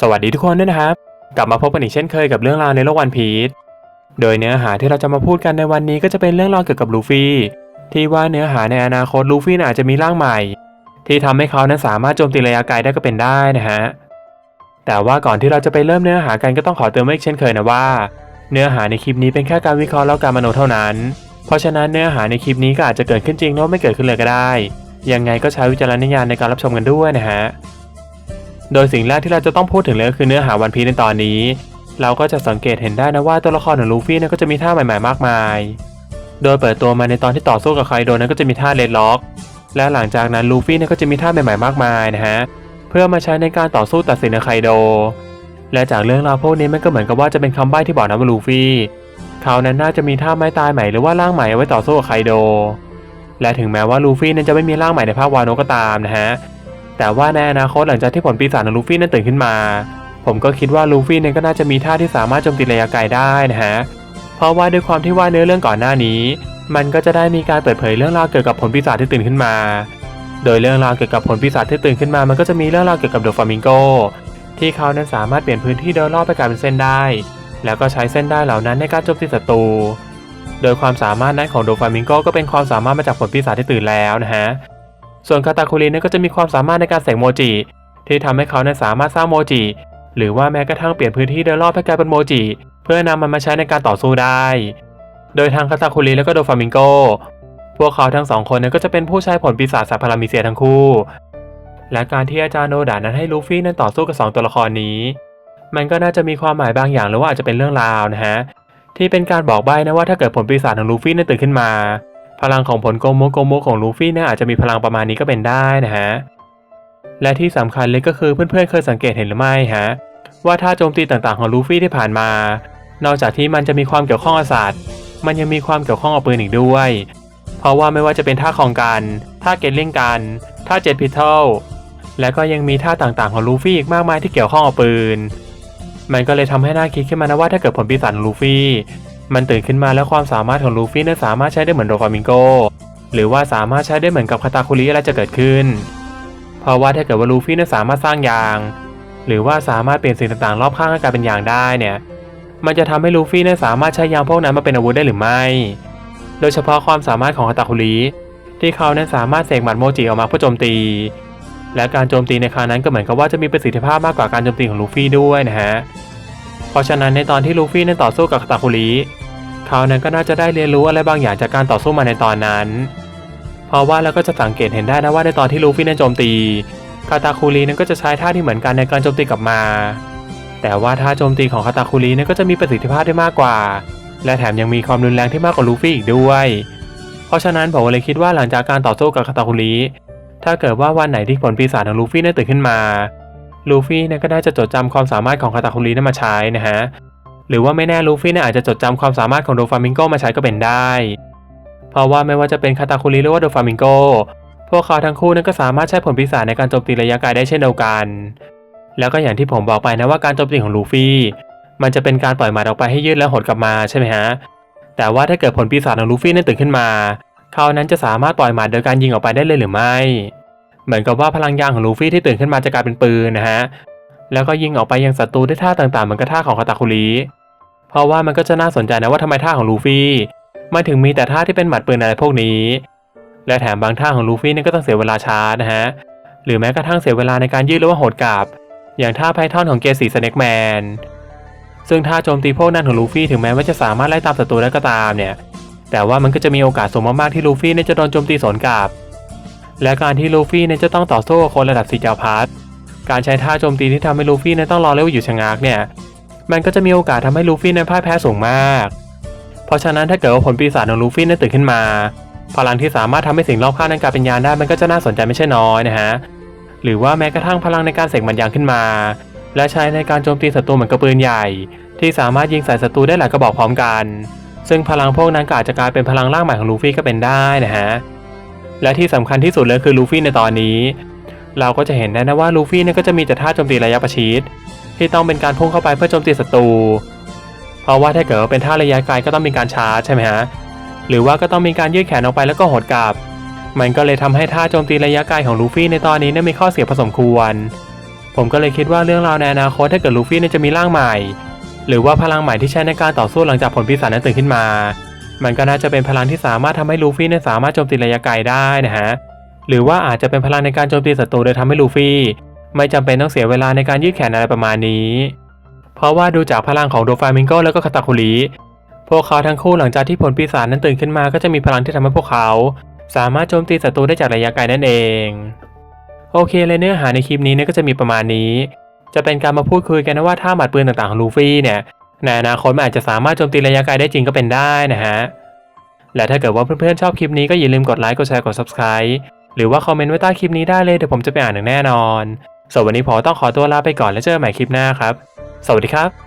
สวัสดีทุกคนด้วยนะครับ กลับมาพบกันอีกเช่นเคยกับเรื่องราวในโลกวันพีชโดยเนื้อหาที่เราจะมาพูดกันในวันนี้ก็จะเป็นเรื่องราวเกี่ยวกับลูฟี่ที่ว่าเนื้อหาในอนาคตลูฟี่อาจจะมีร่างใหม่ ที่ทำให้เขานั้นสามารถโจมตีระยะไกลได้ก็เป็นได้นะฮะแต่ว่าก่อนที่เราจะไปเริ่มเนื้อหากันก็ต้องขอเตือนไว้เช่นเคยนะว่า เนื้อหาในคลิปนี้เป็นแค่การวิเคราะห์แล้วการมโนเท่านั้น เพราะฉะนั้นเนื้อหาในคลิปนี้ก็อาจจะเกิดขึ้นจริงหรือไม่เกิดขึ้นเลยก็ได้ยังไงก็ใช้วิจารณญาณในการรับชมกันด้วยนะฮะ โดยสิ่งแรกที่เราจะต้องพูดถึงเลยก็คือเนื้อหาวันพีในตอนนี้ เราก็จะสังเกตเห็นได้นะว่าตัวละครของลูฟี่เนี่ยก็จะมีท่าใหม่ๆมากมาย โดยเปิดตัวมาในตอนที่ต่อสู้กับไคโดนั้นก็จะมีท่าเลดล็อก และหลังจากนั้นลูฟี่เนี่ยก็จะมีท่าใหม่ๆมากมายนะฮะ เพื่อมาใช้ในการต่อสู้ตัดสินกับไคโด และจากเรื่องราวพวกนี้มันก็เหมือนกับว่าจะเป็นคำใบ้ที่บอกนะว่าลูฟี่เขานั้นน่าจะมีท่าไม้ตายใหม่หรือว่าร่างใหม่ไว้ต่อสู้กับไคโด และถึงแม้ว่าลูฟี่นั้นจะไม่มีร่างใหม่ในภาควาโนก็ตามนะฮะ แต่ว่าในอนาคตหลังจากที่ผลปีศาจของลูฟี่นั้นตื่นขึ้นมา ผมก็คิดว่าลูฟี่เนี่ยก็น่าจะมีท่าที่สามารถโจมตีระยะไกลได้นะฮะ เพราะว่าด้วยความที่ว่าเนื้อเรื่องก่อนหน้านี้ มันก็จะได้มีการเปิดเผยเรื่องราวเกี่ยวกับผลปีศาจที่ตื่นขึ้นมา โดยเรื่องราวเกี่ยวกับผลปีศาจที่ตื่นขึ้นมา มันก็จะมีเรื่องราวเกี่ยวกับเดอะฟามิงโกที่เขานั้นสามารถเปลี่ยนพื้นที่โดยรอบไปกลายเป็นเส้นได้ แล้วก็ใช้เส้นได้เหล่านั้นในการโจมตีศัตรู โดยความสามารถนั้นของโดฟามิงโกก็เป็นความสามารถมาจากผลปีศาจที่ตื่นแล้วนะฮะ ส่วนคาตาคุรินั้นก็จะมีความสามารถในการเสกโมจิ ที่ทำให้เขานั้นสามารถสร้างโมจิ หรือว่าแม้กระทั่งเปลี่ยนพื้นที่โดยรอบให้กลายเป็นโมจิ เพื่อนำมันมาใช้ในการต่อสู้ได้ โดยทางคาตาคุริและก็โดฟามิงโก พวกเขาทั้งสองคนนั้นก็จะเป็นผู้ใช้ผลปีศาจสัพารามิเซียทั้งคู่ และการที่อาจารย์โนดานั้นให้ลูฟี่นั้นต่อสู้กับสองตัวละครนี้ มันก็น่าจะมีความหมายบางอย่างหรือว่าอาจจะเป็นเรื่องราวนะฮะที่เป็นการบอกใบ้นะว่าถ้าเกิดผลปีศาจของลูฟี่นั้นตื่นขึ้นมา พลังของผลโกโมโกโมของลูฟี่เนี่ยอาจจะมีพลังประมาณนี้ก็เป็นได้นะฮะ และที่สำคัญเลยก็คือเพื่อนๆเคยสังเกตเห็นหรือไม่ฮะ ว่าท่าโจมตีต่างๆของลูฟี่ที่ผ่านมา นอกจากที่มันจะมีความเกี่ยวข้องกับสัตว์มันยังมีความเกี่ยวข้องกับปืนอีกด้วย เพราะว่าไม่ว่าจะเป็นท่าของกัน ท่าเกตเลิงกัน ท่าเจ็ตพิทเทลและก็ยังมีท่าต่างๆของลูฟี่อีกมากมายที่เกี่ยวข้องกับปืน มันก็เลยทำให้น่าคิดขึ้นมานะว่าถ้าเกิดผลปีศาจลูฟี่ มันตื่นขึ้นมาแล้วความสามารถของลูฟี่นั้นสามารถใช้ได้เหมือนโดฟามิงโก หรือว่าสามารถใช้ได้เหมือนกับคาตาคุริอะไรจะเกิดขึ้น เพราะว่าถ้าเกิดว่าลูฟี่นั้นสามารถสร้างยาง หรือว่าสามารถเปลี่ยนสิ่งต่างๆ รอบข้างให้กลายเป็นยางได้เนี่ย มันจะทำให้ลูฟี่นั้นสามารถใช้ยางพวกนั้นมาเป็นอาวุธได้หรือไม่ โดยเฉพาะความสามารถของคาตาคุริที่เขานั้นสามารถเสกหมัดโมจิออกมาเพื่อโจมตี และการโจมตีในครั้งนั้นก็เหมือนกับว่าจะมีประสิทธิภาพมากกว่าการโจมตีของลูฟี่ด้วยนะฮะ ราะฉะนั้นในตอนที่ลูฟี่นั้นต่อสู้กับคาตาคุริเขานั้นก็น่าจะได้เรียนรู้อะไรบางอย่างจากการต่อสู้มาในตอนนั้น เพราะว่าเราก็จะสังเกตเห็นได้นะว่าในตอนที่ลูฟี่นั้นโจมตีคาตาคุรินั้นก็จะใช้ท่าที่เหมือนกันในการโจมตีกลับมา แต่ว่าท่าโจมตีของคาตาคุรินั้นก็จะมีประสิทธิภาพได้มากกว่า และแถมยังมีความรุนแรงที่มากกว่าลูฟี่อีกด้วย เพราะฉะนั้นผมเลยคิดว่าหลังจากการต่อสู้กับคาตาคุริถ้าเกิดว่าวันไหนที่ผลปีศาจของลูฟี่นั้นตื่นขึ้นมา ลูฟี่เนี่ยก็ได้จะจดจำความสามารถของคาตาคุรินั้นมาใช้นะฮะ หรือว่าไม่แน่ลูฟี่เนี่ยอาจจะจดจำความสามารถของโดฟามิงโกมาใช้ก็เป็นได้ เพราะว่าไม่ว่าจะเป็นคาตาคุริหรือว่าโดฟามิงโกพวกเขาทั้งคู่นั้นก็สามารถใช้ผลปีศาจในการโจมตีระยะไกลได้เช่นเดียวกัน แล้วก็อย่างที่ผมบอกไปนะว่าการโจมตีของลูฟี่มันจะเป็นการปล่อยหมัดออกไปให้ยืดแล้วหดกลับมาใช่ไหมฮะ แต่ว่าถ้าเกิดผลปีศาจของลูฟี่นั้นตื่นขึ้นมา เขานั้นจะสามารถปล่อยหมัดโดยการยิงออกไปได้เลยหรือไม่ เหมือนกับว่าพลังยางของลูฟี่ที่ตื่นขึ้นมาจะกลายเป็นปืนนะฮะ แล้วก็ยิงออกไปยังศัตรูด้วยท่าต่างๆ เหมือนกับท่าของคาตาคุริเพราะว่ามันก็จะน่าสนใจนะว่าทำไมท่าของลูฟี่มันถึงมีแต่ท่าที่เป็นหมัดปืนอะไรพวกนี้ และแถมบางท่าของลูฟี่นี่ก็ต้องเสียเวลาช้านะฮะ หรือแม้กระทั่งเสียเวลาในการยืดหรือว่าโหดกลับ อย่างท่าไพทอนของเกสีสเน็กแมน ซึ่งท่าโจมตีพวกนั้นของลูฟี่ถึงแม้ว่าจะสามารถไล่ตามศัตรูได้ก็ตามเนี่ย แต่ว่ามันก็จะมีโอกาสสูงมากๆที่ลูฟี่เนี่ยจะโดนโจมตีสวนกลับ และการที่ลูฟี่เนี่ยจะต้องต่อสู้กับคนระดับสีจาวพัดการใช้ท่าโจมตีที่ทำให้ลูฟี่เนี่ยต้องรอเลี้ยวอยู่ชะงักเนี่ย มันก็จะมีโอกาสทำให้ลูฟี่นั้นพ่ายแพ้สูงมาก เพราะฉะนั้นถ้าเกิดว่าผลปีศาจของลูฟี่นั้นตื่นขึ้นมา พลังที่สามารถทำให้สิ่งรอบข้างนั้นกลายเป็นยานได้มันก็จะน่าสนใจไม่ใช่น้อยนะฮะ หรือว่าแม้กระทั่งพลังในการเสกมันยางขึ้นมา และใช้ในการโจมตีศัตรูเหมือนกระปืนใหญ่ ที่สามารถยิงใส่ศัตรูได้หลายกระบอกพร้อมกัน ซึ่งพลังพวกนั้นก็อาจจะกลายเป็นพลังร่างใหม่ของลูฟี่ก็เป็นได้นะฮะ และที่สำคัญที่สุดเลยคือลูฟี่ในตอนนี้ เราก็จะเห็นได้นะว่าลูฟี่เนี่ยก็จะมีแต่ท่าโจมตีระยะประชิดที่ต้องเป็นการพุ่งเข้าไปเพื่อโจมตีศัตรู เพราะว่าถ้าเกิดว่าเป็นท่าระยะไกลก็ต้องมีการชาร์จใช่ไหมฮะ หรือว่าก็ต้องมีการยืดแขนออกไปแล้วก็หดกลับ มันก็เลยทำให้ท่าโจมตีระยะไกลของลูฟี่ในตอนนี้เนี่ยมีข้อเสียพอสมควร ผมก็เลยคิดว่าเรื่องราวในอนาคตถ้าเกิดลูฟี่เนี่ยจะมีร่างใหม่ หรือว่าพลังใหม่ที่ใช้ในการต่อสู้หลังจากผลปีศาจนั้นตื่นขึ้นมา มันก็น่าจะเป็นพลังที่สามารถทำให้ลูฟี่เนี่ยสามารถโจมตีระยะไกลได้นะฮะ หรือว่าอาจจะเป็นพลังในการโจมตีศัตรูโดยทำให้ลูฟี่ ไม่จำเป็นต้องเสียเวลาในการยืดแขนอะไรประมาณนี้ เพราะว่าดูจากพลังของโดฟามิงโกแล้วก็คาตาคุริพวกเขาทั้งคู่หลังจากที่ผลปีศาจนั้นตื่นขึ้นมาก็จะมีพลังที่ทำให้พวกเขา สามารถโจมตีศัตรูได้จากระยะไกลนั่นเอง โอเคเลยเนื้อหาในคลิปนี้เนี่ยก็จะมีประมาณนี้ จะเป็นการมาพูดคุยกันนะว่าท่าหมัดปืนต่างๆของลูฟี่เนี่ย ในอนาคตมันอาจจะสามารถโจมตีระยะไกลได้จริงก็เป็นได้นะฮะ และถ้าเกิดว่าเพื่อนๆชอบคลิปนี้ก็อย่าลืมกดไลค์ กดแชร์ กด subscribe หรือว่าคอมเมนต์ไว้ใต้คลิปนี้ได้เลยเดี๋ยวผมจะไปอ่านอย่างแน่นอนส่วนวันนี้ผมต้องขอตัวลาไปก่อนแล้วเจอกันใหม่คลิปหน้าครับ สวัสดีครับ